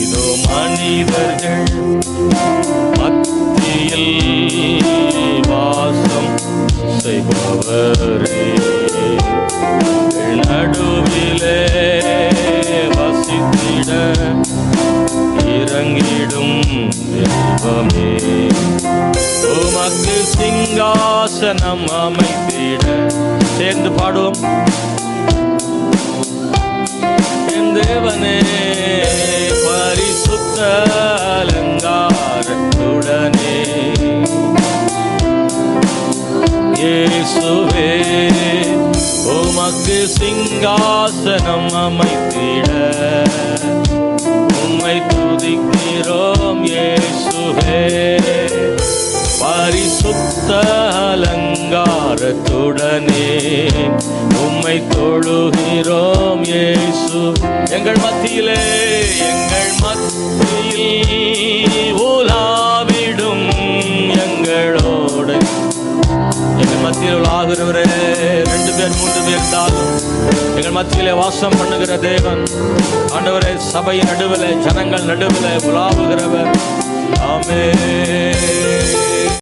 இதோ மனிதர்கள் மத்தியில் வாசம் செய்பவரே. நடுவிலே வசித்திட இறங்கிடும் தெய்வமே. சிங்காசனம் அமைத்திட சேர்ந்து பாடுவோம். என் தேவனே பரிசுத்த அலங்காரத்துடனே. இயேசுவே உமக்கு சிங்காசனம் அமைத்திட உம்மை துதிக்கிறோம் இயேசுவே. பரிசுத்த அலங்காரத்துடனே உம்மை தொழுகிறோம் இயேசு எங்கள் மத்தியிலே எங்கள் மத்தியில் உலாவிடும் எங்களோடு. எங்கள் மத்தியில் உலாகிறவரே ரெண்டு பேர் மூன்று பேர் இருந்தாலும் எங்கள் மத்தியிலே வாசம் பண்ணுகிற தேவன். ஆண்டவரே சபையின் நடுவில் ஜனங்கள் நடுவில் உலாவுகிறவர்